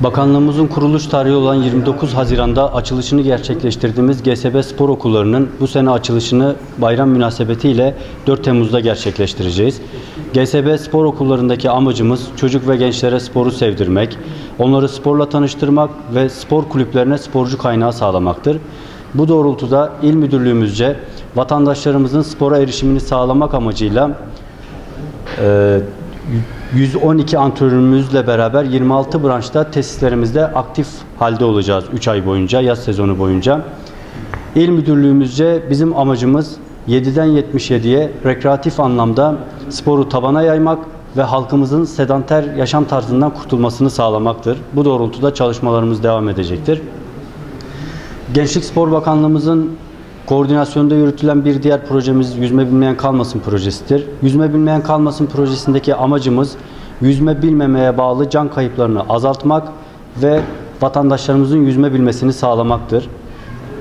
Bakanlığımızın kuruluş tarihi olan 29 Haziran'da açılışını gerçekleştirdiğimiz GSB Spor Okulları'nın bu sene açılışını bayram münasebetiyle 4 Temmuz'da gerçekleştireceğiz. GSB Spor Okulları'ndaki amacımız çocuk ve gençlere sporu sevdirmek, onları sporla tanıştırmak ve spor kulüplerine sporcu kaynağı sağlamaktır. Bu doğrultuda İl Müdürlüğümüzce vatandaşlarımızın spora erişimini sağlamak amacıyla ee, 112 antrenörümüzle beraber 26 branşta tesislerimizde aktif halde olacağız 3 ay boyunca, yaz sezonu boyunca. İl müdürlüğümüzce bizim amacımız 7'den 77'ye rekreatif anlamda sporu tabana yaymak ve halkımızın sedanter yaşam tarzından kurtulmasını sağlamaktır. Bu doğrultuda çalışmalarımız devam edecektir. Gençlik Spor Bakanlığımızın koordinasyonunda yürütülen bir diğer projemiz Yüzme Bilmeyen Kalmasın projesidir. Yüzme Bilmeyen Kalmasın projesindeki amacımız yüzme bilmemeye bağlı can kayıplarını azaltmak ve vatandaşlarımızın yüzme bilmesini sağlamaktır.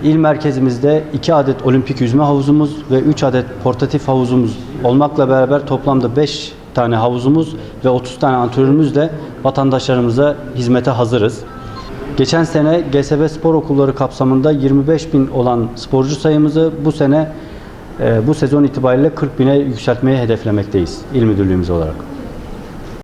İl merkezimizde 2 adet olimpik yüzme havuzumuz ve 3 adet portatif havuzumuz olmakla beraber toplamda 5 tane havuzumuz ve 30 tane antrenörümüzle vatandaşlarımıza hizmete hazırız. Geçen sene GSB Spor Okulları kapsamında 25 bin olan sporcu sayımızı bu sene e, bu sezon itibariyle 40 bine yükseltmeyi hedeflemekteyiz il müdürlüğümüz olarak.